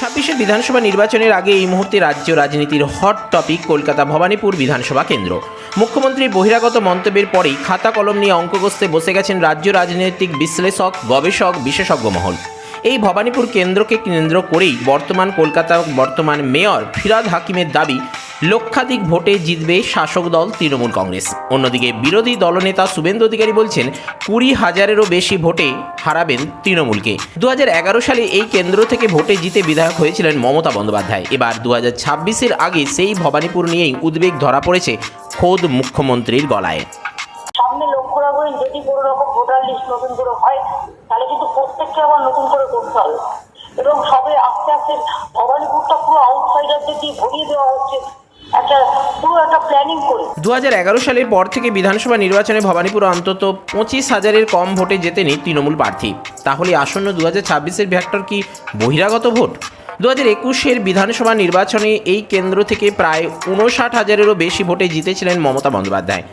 ছাব্বিশের বিধানসভা নির্বাচনের আগে এই মুহূর্তে রাজ্য রাজনীতির হট টপিক কলকাতা ভবানীপুর বিধানসভা কেন্দ্র। মুখ্যমন্ত্রীর বহিরাগত মন্তব্যের পরেই খাতা কলম নিয়ে অঙ্ক কষতে বসে গেছেন রাজ্য রাজনৈতিক বিশ্লেষক, গবেষক, বিশেষজ্ঞ মহল। এই ভবানীপুর কেন্দ্রকে কেন্দ্র করেই বর্তমান কলকাতা বর্তমান মেয়র ফিরাদ হাকিমের দাবি লক্ষাধিক ভোটে জিতবে শাসক দল তৃণমূল কংগ্রেস। অন্যদিকে বিরোধী দলনেতা শুভেন্দু অধিকারী বলছেন, কুড়ি হাজারেরও বেশি ভোটে হারাবেন তৃণমূলকে। দু হাজার এগারো সালে এই কেন্দ্র থেকে ভোটে জিতে বিধায়ক হয়েছিলেন মমতা বন্দ্যোপাধ্যায়। এবার দু হাজার আগে সেই ভবানীপুর নিয়েই উদ্বেগ ধরা পড়েছে খোদ মুখ্যমন্ত্রীর গলায়। সামনে লক্ষ্য রাখবেন, যদি কোনো রকম ভোটার লিস্ট নতুন করে হয়, তাহলে কিন্তু প্রত্যেককে আবার নতুন করে করতে হবে। এবং সবে আস্তে আস্তে ভবানীপুরটা পুরো আউটসাইডারদের দিয়ে ভরিয়ে দেওয়া হচ্ছে। পুরো একটা দু সালের পর থেকে বিধানসভা নির্বাচনে ভবানীপুর অন্তত পঁচিশ হাজারের কম ভোটে জেতেনি তৃণমূল প্রার্থী। তাহলে আসন্ন দু হাজার ছাব্বিশের ভ্যাক্টর কি বহিরাগত ভোট? দু হাজার একুশের বিধানসভা নির্বাচনে এই কেন্দ্র থেকে প্রায় উনষাট হাজারেরও বেশি ভোটে জিতেছিলেন মমতা বন্দ্যোপাধ্যায়।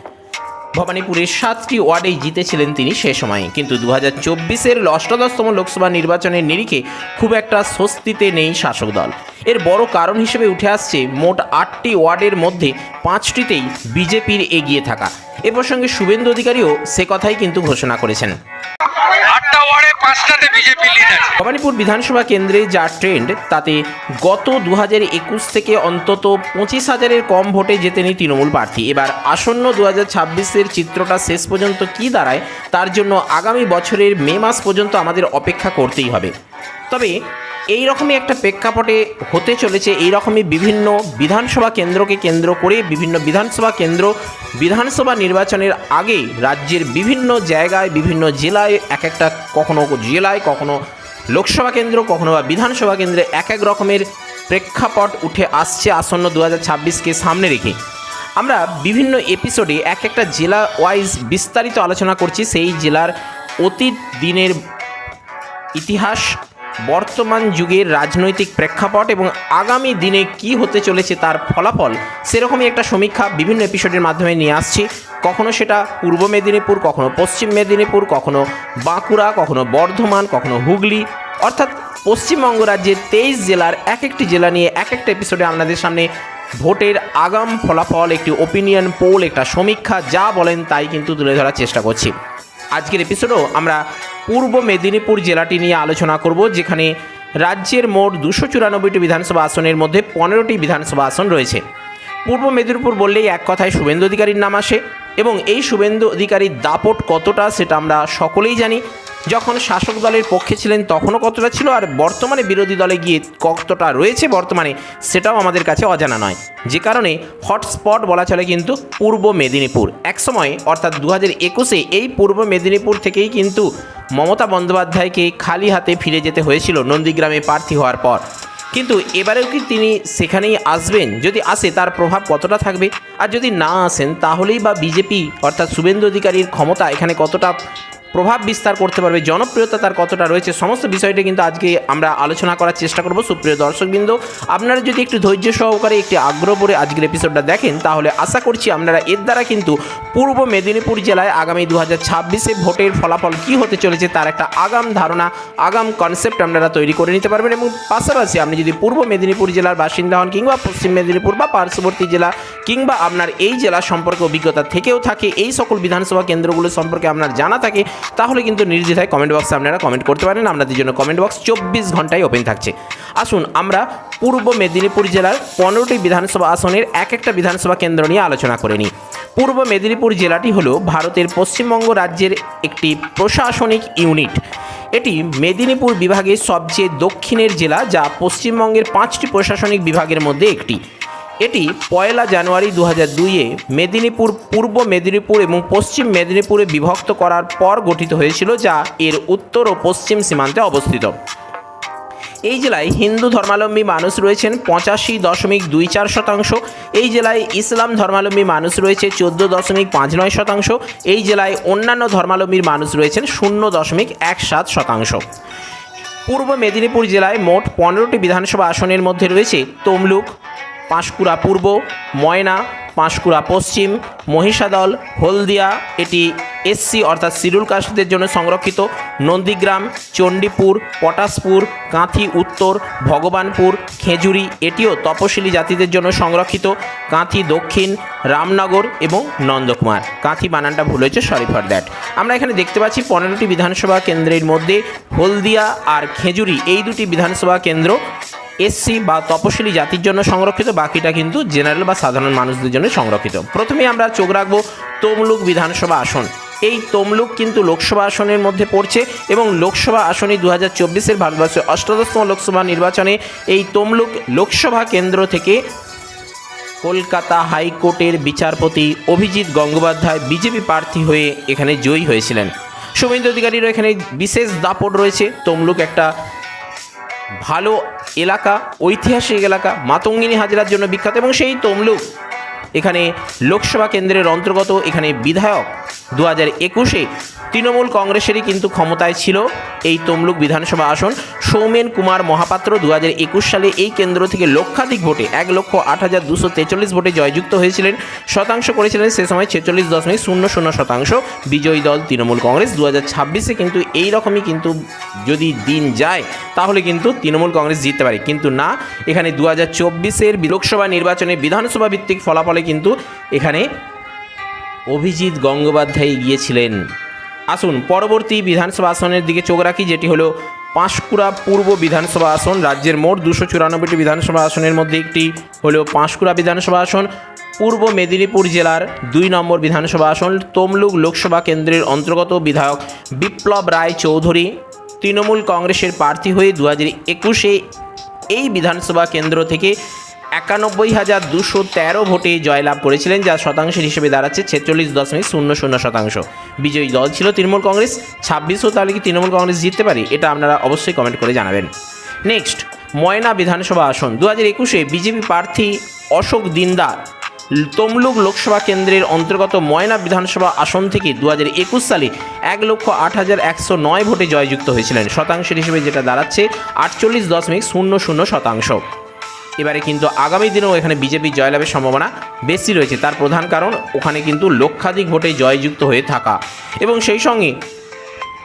ভবানীপুরের সাতটি ওয়ার্ডেই জিতেছিলেন তিনি সে সময়ে। কিন্তু দু হাজার চব্বিশের অষ্টাদশতম লোকসভা নির্বাচনের নিরিখে খুব একটা স্বস্তিতে নেই শাসক দল। এর বড় কারণ হিসেবে উঠে আসছে মোট আটটি ওয়ার্ডের মধ্যে পাঁচটিতেই বিজেপির এগিয়ে থাকা। এ প্রসঙ্গে শুভেন্দু অধিকারীও সে কথাই কিন্তু ঘোষণা করেছেন। আটটা ওয়ার্ডে পাঁচটাতে বিজেপি ভবানীপুর বিধানসভা কেন্দ্রে যা ট্রেন্ড তাতে গত দু একুশ থেকে অন্তত পঁচিশ হাজারের কম ভোটে জেতেনি তৃণমূল প্রার্থী। এবার আসন্ন দু হাজার ছাব্বিশের চিত্রটা শেষ পর্যন্ত কি দাঁড়ায়, তার জন্য আগামী বছরের মে মাস পর্যন্ত আমাদের অপেক্ষা করতেই হবে। তবে এই রকমই একটা প্রেক্ষাপটে হতে চলেছে এই রকমই বিভিন্ন বিধানসভা কেন্দ্রকে কেন্দ্র করে বিভিন্ন বিধানসভা কেন্দ্র বিধানসভা নির্বাচনের আগে রাজ্যের বিভিন্ন জায়গায়, বিভিন্ন জেলায় এক একটা কখনো জেলায়, কখনো লোকসভা কেন্দ্র, কখনো বা বিধানসভা কেন্দ্রে এক এক রকমের প্রেক্ষাপট উঠে আসছে আসন্ন দু হাজার সামনে রেখে। আমরা বিভিন্ন এপিসোডে এক একটা জেলা ওয়াইজ বিস্তারিত আলোচনা করছি, সেই জেলার অতীত দিনের ইতিহাস বর্তমান যুগের রাজনৈতিক প্রেক্ষাপট এবং আগামী দিনে কি হতে চলেছে তার ফলাফল, সেরকমই একটা সমীক্ষা বিভিন্ন এপিসোডের মাধ্যমে নিয়ে আসছি। কখনো সেটা পূর্ব মেদিনীপুর, কখনো পশ্চিম মেদিনীপুর, কখনো বাঁকুড়া, কখনো বর্ধমান, কখনো হুগলি। অর্থাৎ পশ্চিমবঙ্গ রাজ্যের তেইশ জেলার এক একটি জেলা নিয়ে এক একটা এপিসোডে আপনাদের সামনে ভোটের আগাম ফলাফল, একটি ওপিনিয়ন পোল একটা সমীক্ষা, যা বলেন তাই কিন্তু তুলে ধরার চেষ্টা করছি। আজকের এপিসোডেও আমরা পূর্ব মেদিনীপুর জেলাটি নিয়ে আলোচনা করব, যেখানে রাজ্যের মোট দুশো চুরানব্বইটি বিধানসভা আসনের মধ্যে পনেরোটি বিধানসভা আসন রয়েছে। পূর্ব মেদিনীপুর বললেই এক কথায় শুভেন্দু অধিকারীর নাম আসে এবং এই শুভেন্দু অধিকারীর দাপট কতটা সেটা আমরা সকলেই জানি। যখন শাসক দলের পক্ষে ছিলেন তখনও কতটা ছিল আর বর্তমানে বিরোধী দলে গিয়ে কতটা রয়েছে বর্তমানে সেটাও আমাদের কাছে অজানা নয়। যে কারণে হটস্পট বলা চলে কিন্তু পূর্ব মেদিনীপুর। একসময় অর্থাৎ দু হাজার একুশে এই পূর্ব মেদিনীপুর থেকেই কিন্তু মমতা বন্দ্যোপাধ্যায়কে খালি হাতে ফিরে যেতে হয়েছিল নন্দীগ্রামে প্রার্থী হওয়ার পর। কিন্তু এবারেও কি তিনি সেখানেই আসবেন? যদি আসে, তার প্রভাব কতটা থাকবে? আর যদি না আসেন, তাহলেই বা বিজেপি, অর্থাৎ শুভেন্দু অধিকারীর ক্ষমতা এখানে কতটা প্রভাব বিস্তার করতে পারবে, জনপ্রিয়তা তার কতটা রয়েছে, সমস্ত বিষয়টা কিন্তু আজকে আমরা আলোচনা করার চেষ্টা করব। সুপ্রিয় দর্শকবৃন্দ, আপনারা যদি একটু ধৈর্য সহকারে, একটি আগ্রহ করে আজকের এপিসোডটা দেখেন, তাহলে আশা করছি আপনারা এর দ্বারা কিন্তু পূর্ব মেদিনীপুর জেলায় আগামী দু হাজার ছাব্বিশে ভোটের ফলাফল কী হতে চলেছে তার একটা আগাম ধারণা, আগাম কনসেপ্ট আপনারা তৈরি করে নিতে পারবেন এবং পাশাপাশি আপনি যদি পূর্ব মেদিনীপুর জেলার বাসিন্দা হন কিংবা পশ্চিম মেদিনীপুর বা পার্শ্ববর্তী জেলা কিংবা আপনার এই জেলা সম্পর্কে অভিজ্ঞতা থেকেও থাকে, এই সকল বিধানসভা কেন্দ্রগুলো সম্পর্কে আপনার জানা থাকে তাহলে কিন্তু নির্দ্বিধায় কমেন্ট বক্সে আপনারা কমেন্ট করতে পারেন। আপনাদের জন্য কমেন্ট বক্স চব্বিশ ঘন্টায় ওপেন থাকছে। আসুন, আমরা পূর্ব মেদিনীপুর জেলার পনেরোটি বিধানসভা আসনের এক একটা বিধানসভা কেন্দ্র নিয়ে আলোচনা করে নিই। পূর্ব মেদিনীপুর জেলাটি হল ভারতের পশ্চিমবঙ্গ রাজ্যের একটি প্রশাসনিক ইউনিট। এটি মেদিনীপুর বিভাগের সবচেয়ে দক্ষিণের জেলা, যা পশ্চিমবঙ্গের পাঁচটি প্রশাসনিক বিভাগের মধ্যে একটি। এটি পয়লা জানুয়ারি দু হাজার দুইয়ে মেদিনীপুর, পূর্ব মেদিনীপুর এবং পশ্চিম মেদিনীপুরে বিভক্ত করার পর গঠিত হয়েছিল, যা এর উত্তর ও পশ্চিম সীমান্তে অবস্থিত। এই জেলায় হিন্দু ধর্মাবলম্বী মানুষ রয়েছেন পঁচাশি দশমিক দুই চার শতাংশ, এই জেলায় ইসলাম ধর্মাবলম্বী মানুষ রয়েছে চোদ্দ দশমিক পাঁচ নয় শতাংশ, এই জেলায় অন্যান্য ধর্মাবলম্বীর মানুষ রয়েছেন শূন্য দশমিক এক সাত শতাংশ। পূর্ব মেদিনীপুর জেলায় মোট পনেরোটি বিধানসভা আসনের মধ্যে রয়েছে তমলুক পাঁশকুড়া পূর্ব, ময়না, পাঁশকুড়া পশ্চিম, মহিষাদল, হলদিয়া, এটি এসসি অর্থাৎ শিডিউল কাস্টদের জন্য সংরক্ষিত, নন্দীগ্রাম, চণ্ডীপুর, পটাশপুর, কাঁথি, উত্তর, ভগবানপুর, খেজুরি, এটিও তপশিলি জাতিদের জন্য সংরক্ষিত, কাঁথি দক্ষিণ, রামনগর এবং নন্দকুমার। কাঁথি বানানটা ভুল হয়েছে সরি ফর দ্যাট আমরা এখানে দেখতে পাচ্ছি পনেরোটি বিধানসভা কেন্দ্রের মধ্যে হলদিয়া আর খেজুরি, এই দুটি বিধানসভা কেন্দ্র এসসি বা তপশিলি জাতির জন্য সংরক্ষিত, বাকিটা কিন্তু জেনারেল বা সাধারণ মানুষদের জন্য সংরক্ষিত। প্রথমে আমরা চোখ রাখব তমলুক বিধানসভা আসন। এই তমলুক কিন্তু লোকসভা আসনের মধ্যে পড়ছে এবং লোকসভা আসনে দু হাজার চব্বিশের ভারতবর্ষের অষ্টাদশতম লোকসভা নির্বাচনে এই তমলুক লোকসভা কেন্দ্র থেকে কলকাতা হাইকোর্টের বিচারপতি অভিজিৎ গঙ্গোপাধ্যায় বিজেপি প্রার্থী হয়ে এখানে জয়ী হয়েছিলেন। শুভেন্দু অধিকারীরও এখানে বিশেষ দাপট রয়েছে। তমলুক একটা ভালো এলাকা, ঐতিহাসিক এলাকা, মাতঙ্গিনী হাজরার জন্য বিখ্যাত এবং সেই তমলুক। এখানে লোকসভা কেন্দ্রের অন্তর্গত এখানে বিধায়ক দু হাজার একুশে তৃণমূল কংগ্রেসেরই কিন্তু ক্ষমতায় ছিল এই তমলুক বিধানসভা আসন। সৌমেন কুমার মহাপাত্র দু হাজার একুশ সালে এই কেন্দ্র থেকে লক্ষাধিক ভোটে এক লক্ষ আট হাজার দুশো তেচল্লিশ ভোটে জয়যুক্ত হয়েছিলেন। শতাংশ করেছিলেন সে সময় ছেচল্লিশ দশমিক শূন্য শূন্য শতাংশ বিজয়ী দল তৃণমূল কংগ্রেস। দু হাজার ছাব্বিশে কিন্তু এই রকমই কিন্তু যদি দিন যায়, তাহলে কিন্তু তৃণমূল কংগ্রেস জিততে পারে। কিন্তু না, এখানে দু হাজার চব্বিশের লোকসভা নির্বাচনে বিধানসভা ভিত্তিক ফলাফলে কিন্তু এখানে অভিজিৎ গঙ্গোপাধ্যায় গিয়েছিলেন। আসুন, পরবর্তী বিধানসভা আসনের দিকে চোখ রাখি, যেটি হলো পাঁশকুড়া পূর্ব বিধানসভা আসন, রাজ্যের মোট দুশো চুরানব্বইটি বিধানসভা আসনের মধ্যে একটি হলো পাঁশকুড়া বিধানসভা আসন। পূর্ব মেদিনীপুর জেলার দুই নম্বর বিধানসভা আসন, তমলুক লোকসভা কেন্দ্রের অন্তর্গত বিধায়ক বিপ্লব রায় চৌধুরী। তৃণমূল কংগ্রেসের প্রার্থী হয়ে দু হাজার একুশে এই বিধানসভা কেন্দ্র থেকে একানব্বই হাজার দুশো তেরো ভোটে জয়লাভ করেছিলেন যা শতাংশের হিসেবে দাঁড়াচ্ছে ছেচল্লিশ দশমিক শূন্য শূন্য শতাংশ। বিজয়ী দল ছিল তৃণমূল কংগ্রেস, ছাব্বিশও তাহলে কি তৃণমূল কংগ্রেস জিততে পারে? এটা আপনারা অবশ্যই কমেন্ট করে জানাবেন। নেক্সট ময়না বিধানসভা আসন। দু হাজার একুশে বিজেপি প্রার্থী অশোক দিনদার, তমলুক লোকসভা কেন্দ্রের অন্তর্গত ময়না বিধানসভা আসন থেকে দু হাজার একুশ সালে এক লক্ষ আট হাজার একশো নয় ভোটে জয়যুক্ত হয়েছিলেন। শতাংশের হিসেবে যেটা দাঁড়াচ্ছে আটচল্লিশ দশমিক শূন্য শূন্য শতাংশ। এবারে কিন্তু আগামী দিনেও এখানে বিজেপি জয়লাভের সম্ভাবনা বেশি রয়েছে। তার প্রধান কারণ, ওখানে কিন্তু লক্ষাধিক ভোটে জয়যুক্ত হয়ে থাকা। এবং সেই সঙ্গে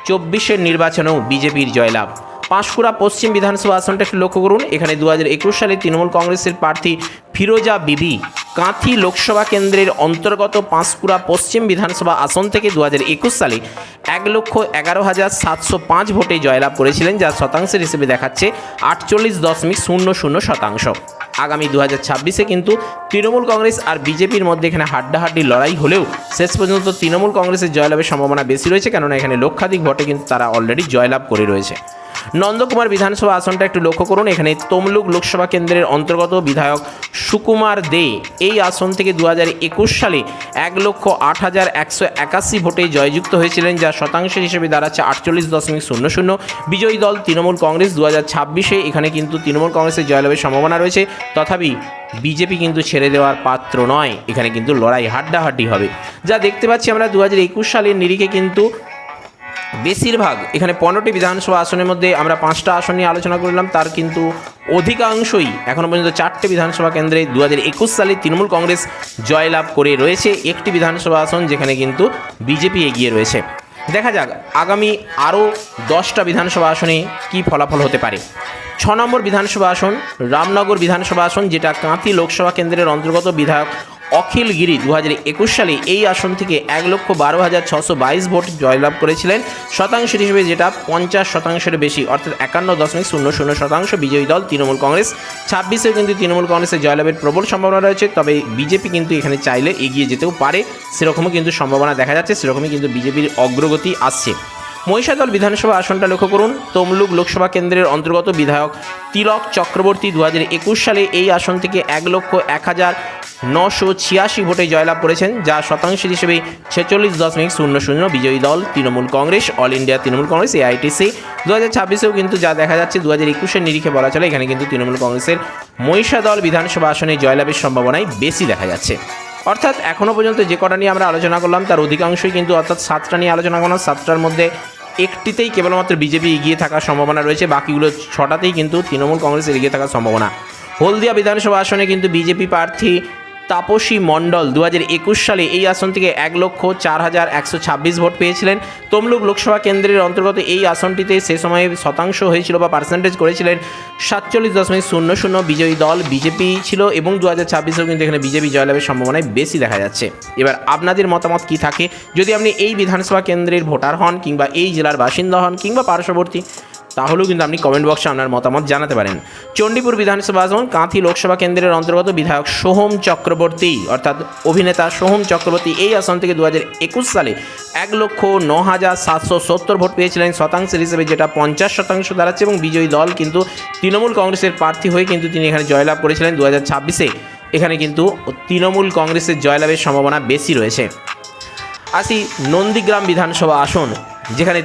চব্বিশের নির্বাচনেও বিজেপির জয়লাভ। পাঁশকুড়া পশ্চিম বিধানসভা আসনটা একটু লক্ষ্য করুন। এখানে দু হাজার একুশ সালে তৃণমূল কংগ্রেসের প্রার্থী ফিরোজা বিবি কাঁথি লোকসভা কেন্দ্রের অন্তর্গত পাঁশকুড়া পশ্চিম বিধানসভা আসন থেকে দু হাজার একুশ সালে এক লক্ষ এগারো হাজার সাতশো পাঁচ ভোটে জয়লাভ করেছিলেন যা শতাংশের হিসেবে দেখাচ্ছে আটচল্লিশ দশমিক শূন্য শূন্য শতাংশ। আগামী দু হাজার ছাব্বিশে কিন্তু তৃণমূল কংগ্রেস আর বিজেপির মধ্যে এখানে হাড্ডাহাড্ডি লড়াই হলেও শেষ পর্যন্ত তৃণমূল কংগ্রেসের জয়লাভের সম্ভাবনা বেশি রয়েছে, কেননা এখানে লক্ষাধিক ভোটে কিন্তু তারা অলরেডি জয়লাভ করে রয়েছে। নন্দকুমার বিধানসভা আসনটা একটু লক্ষ্য করুন, এখানে তমলুক লোকসভা কেন্দ্রের অন্তর্গত বিধায়ক সুকুমার দে এই আসন থেকে দু হাজার একুশ সালে এক লক্ষ আট হাজার একশো একাশি ভোটে জয়যুক্ত হয়েছিলেন যা শতাংশের হিসেবে দাঁড়াচ্ছে আটচল্লিশ দশমিক শূন্য শূন্য। বিজয়ী দল তৃণমূল কংগ্রেস দু ছাব্বিশে, এখানে কিন্তু তৃণমূল কংগ্রেসের জয়লাভের সম্ভাবনা রয়েছে, তথাপি বিজেপি কিন্তু ছেড়ে দেওয়ার পাত্র নয়, এখানে কিন্তু লড়াই হাড্ডাহাড্ডি হবে। যা দেখতে পাচ্ছি আমরা দু হাজার একুশ সালের নিরিখে কিন্তু বেশিরভাগ, এখানে পনেরোটি বিধানসভা আসনের মধ্যে আমরা পাঁচটা আসন নিয়ে আলোচনা করলাম, তার কিন্তু অধিকাংশই এখনও পর্যন্ত চারটে বিধানসভা কেন্দ্রে দু হাজার একুশ সালে তৃণমূল কংগ্রেস জয়লাভ করে রয়েছে, একটি বিধানসভা আসন যেখানে কিন্তু বিজেপি এগিয়ে রয়েছে। দেখা যাক, আগামী আরও দশটা বিধানসভা আসনে কী ফলাফল হতে পারে। ছ নম্বর বিধানসভা আসন, রামনগর বিধানসভা আসন, যেটা কাঁথি লোকসভা কেন্দ্রের অন্তর্গত বিধায়ক অখিল গিরি দু একুশ সালে এই আসন থেকে এক লক্ষ বারো হাজার ছশো বাইশ ভোট জয়লাভ করেছিলেন। শতাংশের হিসেবে যেটা পঞ্চাশ শতাংশের বেশি, অর্থাৎ একান্ন দশমিক শূন্য শূন্য শতাংশ বিজয়ী দল তৃণমূল কংগ্রেস। ছাব্বিশেও কিন্তু তৃণমূল কংগ্রেসের জয়লাভের প্রবল সম্ভাবনা রয়েছে, তবে বিজেপি কিন্তু এখানে চাইলে এগিয়ে যেতেও পারে। সেরকমও কিন্তু সম্ভাবনা দেখা যাচ্ছে, সেরকমই কিন্তু বিজেপির অগ্রগতি আসছে। মহিষাদল বিধানসভা আসনটা লক্ষ্য করুন। তমলুক লোকসভা কেন্দ্রের অন্তর্গত বিধায়ক তিলক চক্রবর্তী দু সালে এই আসন থেকে এক লক্ষ এক হাজার নশো ছিয়াশি ভোটে জয়লাভ করেছেন, যা শতাংশের হিসেবে ছেচল্লিশ দশমিক শূন্য শূন্য বিজয়ী দল Trinamool Congress, all India Trinamool Congress, AITC. দু হাজার ছাব্বিশেও কিন্তু যা দেখা যাচ্ছে, দু হাজার একুশের নিরিখে বলা চলে, এখানে কিন্তু তৃণমূল কংগ্রেসের মহিষা দল বিধানসভা আসনে জয়লাভের সম্ভাবনাই বেশি দেখা যাচ্ছে। অর্থাৎ এখনও পর্যন্ত যে কটা নিয়ে আমরা আলোচনা করলাম, তার অধিকাংশই কিন্তু অর্থাৎ সাতটা নিয়ে আলোচনা করলাম, সাতটার মধ্যে একটিতেই কেবলমাত্র বিজেপি এগিয়ে থাকার সম্ভাবনা রয়েছে, বাকিগুলো ছটাতেই কিন্তু তৃণমূল কংগ্রেসের এগিয়ে থাকার সম্ভাবনা। হলদিয়া বিধানসভা আসনে কিন্তু বিজেপি প্রার্থী তাপসী মণ্ডল দু হাজার একুশ সালে এই আসন থেকে এক লক্ষ চার হাজার একশো ছাব্বিশ ভোট পেয়েছিলেন। তমলুক লোকসভা কেন্দ্রের অন্তর্গত এই আসনটিতে সে সময়ে শতাংশ হয়েছিল বা পার্সেন্টেজ করেছিলেন সাতচল্লিশ দশমিক শূন্য শূন্য বিজয়ী দল বিজেপি ছিল এবং দু হাজার ছাব্বিশেও কিন্তু এখানে বিজেপি জয়লাভের সম্ভাবনায় বেশি দেখা যাচ্ছে। এবার আপনাদের মতামত কি থাকে? যদি আপনি এই বিধানসভা কেন্দ্রের ভোটার হন কিংবা এই জেলার বাসিন্দা হন কিংবা পার্শ্ববর্তী তাহলেও কিন্তু আপনি কমেন্ট বক্সে আপনার মতামত জানাতে পারেন। চণ্ডীপুর বিধানসভা আসন কাঁথি লোকসভা কেন্দ্রের অন্তর্গত বিধায়ক সোহম চক্রবর্তী, অর্থাৎ অভিনেতা সোহম চক্রবর্তী এই আসন থেকে দু হাজার একুশ সালে এক লক্ষ ন হাজার সাতশো সত্তর ভোট পেয়েছিলেন। শতাংশের হিসেবে যেটা পঞ্চাশ শতাংশ দাঁড়াচ্ছে এবং বিজয়ী দল কিন্তু তৃণমূল কংগ্রেসের প্রার্থী হয়ে কিন্তু তিনি এখানে জয়লাভ করেছিলেন দু হাজার ছাব্বিশে। এখানে কিন্তু তৃণমূল কংগ্রেসের জয়লাভের সম্ভাবনা বেশি রয়েছে। আসি নন্দীগ্রাম বিধানসভা আসন। যেখানে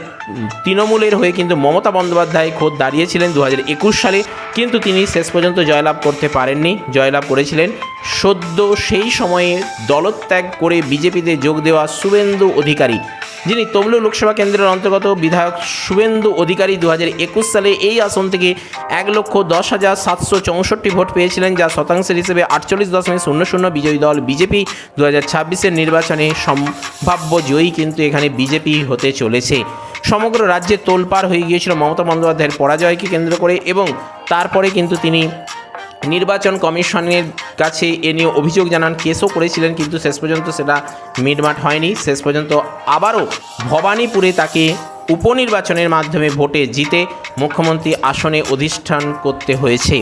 তৃণমূলের হয়ে কিন্তু মমতা বন্দ্যোপাধ্যায় খোদ দাঁড়িয়েছিলেন দু হাজার একুশ সালে, কিন্তু তিনি শেষ পর্যন্ত জয়লাভ করতে পারেননি। জয়লাভ করেছিলেন সদ্য সেই সময়ে দলত্যাগ করে বিজেপিতে যোগ দেওয়া শুভেন্দু অধিকারী, যিনি তমলুক লোকসভা কেন্দ্রের অন্তর্গত বিধায়ক শুভেন্দু অধিকারী দু হাজার একুশ সালে এই আসন থেকে এক লক্ষ দশ হাজার সাতশো চৌষট্টি ভোট পেয়েছিলেন, যা শতাংশের হিসেবে আটচল্লিশ দশমিক শূন্য শূন্য বিজয়ী দল বিজেপি। দু হাজার নির্বাচনে সম্ভাব্য জয়ী কিন্তু এখানে বিজেপি হতে চলেছে। সমগ্র রাজ্যে তোলপাড় হয়ে গিয়েছিল মমতা বন্দ্যোপাধ্যায়ের পরাজয়কে কেন্দ্র করে এবং তারপরে কিন্তু তিনি নির্বাচন কমিশনের কাছে এ নিয়ে অভিযোগ জানান, কেসও করেছিলেন কিন্তু শেষ পর্যন্ত সেটা মিটমাট হয়নি। শেষ পর্যন্ত আবারও ভবানীপুরে তাকে উপনির্বাচনের মাধ্যমে ভোটে জিতে মুখ্যমন্ত্রী আসনে অধিষ্ঠান করতে হয়েছে।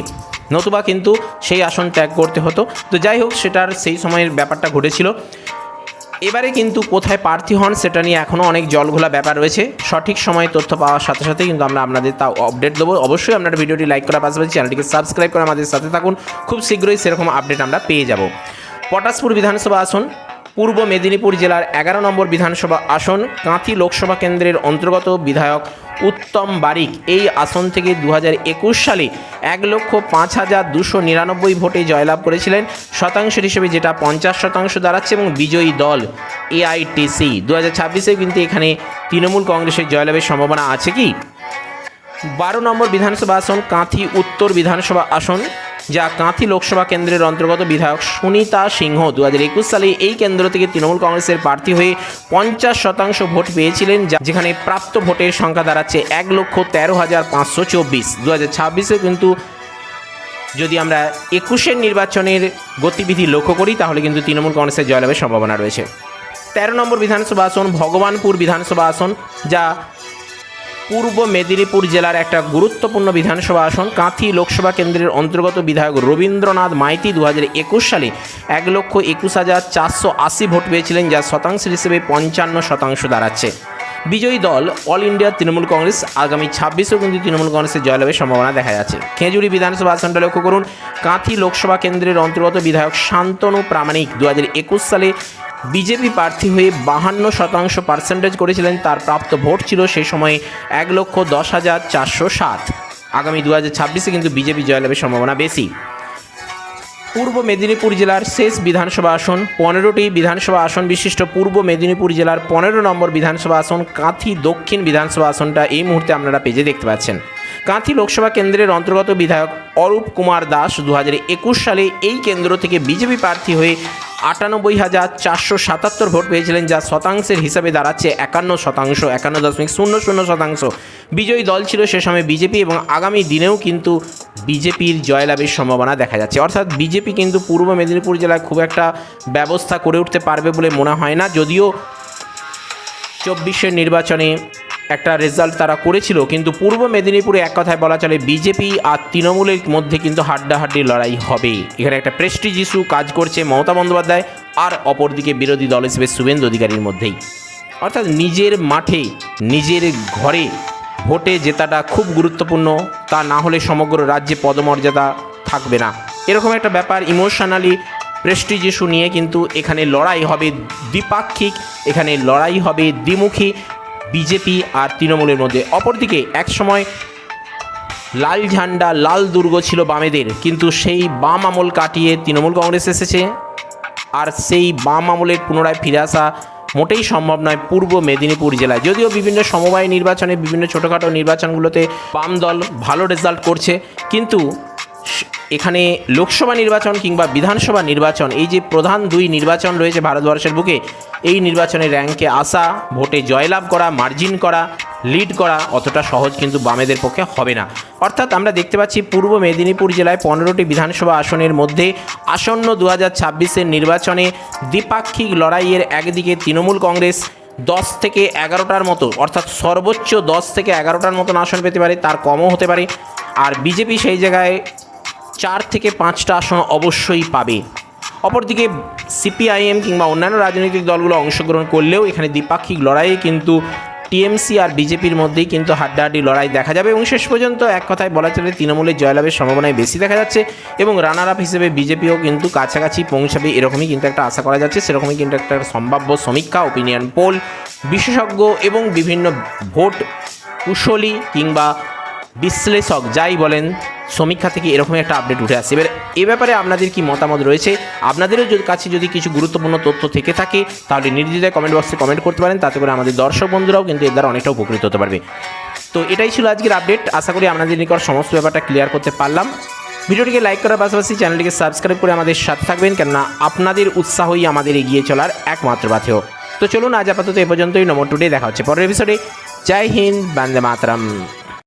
নতুবা কিন্তু সেই আসন ত্যাগ করতে হতো। তো যাই হোক, সেটার সেই সময়ের ব্যাপারটা ঘটেছিল। এবারে কিন্তু কোথায় প্রার্থী হন সেটা নিয়ে এখনও অনেক জলঘোলা ব্যাপার রয়েছে। সঠিক সময়ে তথ্য পাওয়ার সাথে সাথে কিন্তু আমরা আপনাদের তাও আপডেট দেবো। অবশ্যই আপনারা ভিডিওটি লাইক করার পাশাপাশি চ্যানেলটিকে সাবস্ক্রাইব করে আমাদের সাথে থাকুন। খুব শীঘ্রই সেরকম আপডেট আমরা পেয়ে যাব। পটাশপুর বিধানসভা আসন পূর্ব মেদিনীপুর জেলার এগারো নম্বর বিধানসভা আসন কাঁথি লোকসভা কেন্দ্রের অন্তর্গত বিধায়ক উত্তম বারিক এই আসন থেকে দু একুশ সালে এক লক্ষ পাঁচ হাজার দুশো নিরানব্বই ভোটে জয়লাভ করেছিলেন। শতাংশের হিসেবে যেটা পঞ্চাশ শতাংশ দাঁড়াচ্ছে এবং বিজয়ী দল এআইটিসি। দু হাজার ছাব্বিশে কিন্তু এখানে তৃণমূল কংগ্রেসের জয়লাভের সম্ভাবনা আছে কি? বারো নম্বর বিধানসভা আসন কাঁথি উত্তর বিধানসভা আসন যা কাঁথি লোকসভা কেন্দ্রের অন্তর্গত বিধায়ক সুনিতা সিংহ। দু হাজার একুশ সালে এই কেন্দ্র থেকে তৃণমূল কংগ্রেসের প্রার্থী হয়ে পঞ্চাশ শতাংশ ভোট পেয়েছিলেন যেখানে প্রাপ্ত ভোটের সংখ্যা দাঁড়াচ্ছে এক লক্ষ তেরো হাজার পাঁচশো চব্বিশ। দু হাজার ছাব্বিশে কিন্তু যদি আমরা একুশের নির্বাচনের গতিবিধি লক্ষ্য করি, তাহলে কিন্তু তৃণমূল কংগ্রেসের জয়লাভের সম্ভাবনা রয়েছে। তেরো নম্বর বিধানসভা আসন ভগবানপুর বিধানসভা আসন, যা পূর্ব মেদিনীপুর জেলার একটা গুরুত্বপূর্ণ বিধানসভা আসন, কাঁথি লোকসভা কেন্দ্রের অন্তর্গত বিধায়ক রবীন্দ্রনাথ মাইতি দু একুশ সালে এক লক্ষ একুশ হাজার চারশো আশি ভোট পেয়েছিলেন যা শতাংশের হিসেবে পঞ্চান্ন শতাংশ দাঁড়াচ্ছে। বিজয়ী দল, অল ইন্ডিয়া তৃণমূল কংগ্রেস, আগামী ছাব্বিশেও কিন্তু তৃণমূল কংগ্রেসের জয়লাভের সম্ভাবনা দেখা যাচ্ছে। খেজুরি বিধানসভা আসনটা লক্ষ্য করুন, কাঁথি লোকসভা কেন্দ্রের অন্তর্গত বিধায়ক শান্তনু প্রামাণিক দু হাজার একুশ সালে বিজেপি প্রার্থী হয়ে বাহান্ন শতাংশ পার্সেন্টেজ করেছিলেন। তার প্রাপ্ত ভোট ছিল সেই সময়ে এক লক্ষ দশ হাজার চারশো সাত। আগামী দু হাজার ছাব্বিশে কিন্তু বিজেপি জয়লাভের সম্ভাবনা বেশি। পূর্ব মেদিনীপুর জেলার শেষ বিধানসভা আসন, পনেরোটি বিধানসভা আসন বিশিষ্ট পূর্ব মেদিনীপুর জেলার পনেরো নম্বর বিধানসভা আসন, কাঁথি দক্ষিণ বিধানসভা আসনটা এই মুহূর্তে আপনারা পেজে দেখতে পাচ্ছেন। কাঁথি লোকসভা কেন্দ্রের অন্তর্গত বিধায়ক অরূপ কুমার দাস দু হাজার একুশ সালে এই কেন্দ্র থেকে বিজেপি প্রার্থী হয়ে আটানব্বই হাজার চারশো সাতাত্তর ভোট পেয়েছিলেন, যা শতাংশের হিসাবে দাঁড়াচ্ছে একান্ন শতাংশ, একান্ন দশমিক শূন্য শূন্য শতাংশ। বিজয়ী দল ছিল সে সময় বিজেপি এবং আগামী দিনেও কিন্তু বিজেপির জয়লাভের সম্ভাবনা দেখা যাচ্ছে। অর্থাৎ বিজেপি কিন্তু পূর্ব মেদিনীপুর জেলায় খুব একটা ব্যবস্থা করে উঠতে পারবে বলে মনে হয় না, যদিও চব্বিশের নির্বাচনে একটা রেজাল্ট তারা করেছিল, কিন্তু পূর্ব মেদিনীপুরে এক কথায় বলা চলে বিজেপি আর তৃণমূলের মধ্যে কিন্তু হাড্ডাহাড্ডি লড়াই হবে। এখানে একটা প্রেস্টিজ ইস্যু কাজ করছে মমতা বন্দ্যোপাধ্যায় আর অপরদিকে বিরোধী দল হিসেবে শুভেন্দু অধিকারীর মধ্যেই। অর্থাৎ নিজের মাঠে, নিজের ঘরে ভোটে জেতাটা খুব গুরুত্বপূর্ণ, তা না হলে সমগ্র রাজ্যে পদমর্যাদা থাকবে না। এরকম একটা ব্যাপার ইমোশনালি প্রেস্টিজ ইস্যু নিয়ে কিন্তু এখানে লড়াই হবে দ্বিপাক্ষিক, এখানে লড়াই হবে দ্বিমুখী। বিজেপি আর তৃণমূলের মধ্যে। অপরদিকে একসময় লাল ঝান্ডা, লাল দুর্গ ছিল বামেদের, কিন্তু সেই বাম আমল কাটিয়ে তৃণমূল কংগ্রেস এসেছে। আর সেই বাম আমলের পুনরায় ফিরে আসা মোটেই সম্ভব নয় পূর্ব মেদিনীপুর জেলায়। যদিও বিভিন্ন সমবায় নির্বাচনে, বিভিন্ন ছোটোখাটো নির্বাচনগুলোতে বাম দল ভালো রেজাল্ট করছে, কিন্তু এখানে লোকসভা নির্বাচন কিংবা বিধানসভা নির্বাচন, এই যে প্রধান দুই নির্বাচন রয়েছে ভারতবর্ষের বুকে, এই নির্বাচনের র্যাঙ্কে আসা, ভোটে জয়লাভ করা, মার্জিন করা, লিড করা অতটা সহজ কিন্তু বামেদের পক্ষে হবে না। অর্থাৎ আমরা দেখতে পাচ্ছি পূর্ব মেদিনীপুর জেলায় পনেরোটি বিধানসভা আসনের মধ্যে আসন্ন দু হাজার নির্বাচনে দ্বিপাক্ষিক লড়াইয়ের একদিকে তৃণমূল কংগ্রেস দশ থেকে এগারোটার মতো, অর্থাৎ সর্বোচ্চ দশ থেকে এগারোটার মতন আসন পেতে পারে, তার কমও হতে পারে। আর বিজেপি সেই জায়গায় চার থেকে পাঁচটা আসন অবশ্যই পাবে। অপরদিকে সিপিআইএম কিংবা অন্যান্য রাজনৈতিক দলগুলো অংশগ্রহণ করলেও এখানে দ্বিপাক্ষিক লড়াইয়ে কিন্তু টিএমসি আর বিজেপির মধ্যেই কিন্তু হাড্ডাহাড্ডি লড়াই দেখা যাবে এবং শেষ পর্যন্ত এক কথায় বলা চলে তৃণমূলের জয়লাভের সম্ভাবনায় বেশি দেখা যাচ্ছে এবং রানার আপ হিসেবে বিজেপিও কিন্তু কাছাকাছি পৌঁছাবে এরকমই কিন্তু একটা আশা করা যাচ্ছে, সেরকমই কিন্তু একটা সম্ভাব্য সমীক্ষা ওপিনিয়ন পোল বিশেষজ্ঞ এবং বিভিন্ন ভোট কুশলী কিংবা বিশ্লেষক যাই বলেন সমীক্ষা থেকে এরকমই একটা আপডেট উঠে আসছে এবার এ ব্যাপারে আপনাদের কি মতামত রয়েছে? আপনাদেরও যদি কাছে যদি কিছু গুরুত্বপূর্ণ তথ্য থেকে থাকে, তাহলে নির্দ্বিধায় কমেন্ট বক্সে কমেন্ট করতে পারেন, তাতে করে আমাদের দর্শক বন্ধুরাও কিন্তু এর দ্বারা অনেকটা উপকৃত হতে পারবে। তো এটাই ছিল আজকের আপডেট আশা করি আপনাদের নিকট সমস্ত ব্যাপারটা ক্লিয়ার করতে পারলাম। ভিডিওটিকে লাইক করার পাশাপাশি চ্যানেলটিকে সাবস্ক্রাইব করে আমাদের সাথে থাকবেন, কেননা আপনাদের উৎসাহই আমাদের এগিয়ে চলার একমাত্র পাথেয় তো চলুন আজ আপাতত এ পর্যন্তই। নম্বর টুডে দেখা হচ্ছে পরের এপিসোডে জয় হিন্দ, বান্দে মাতরম।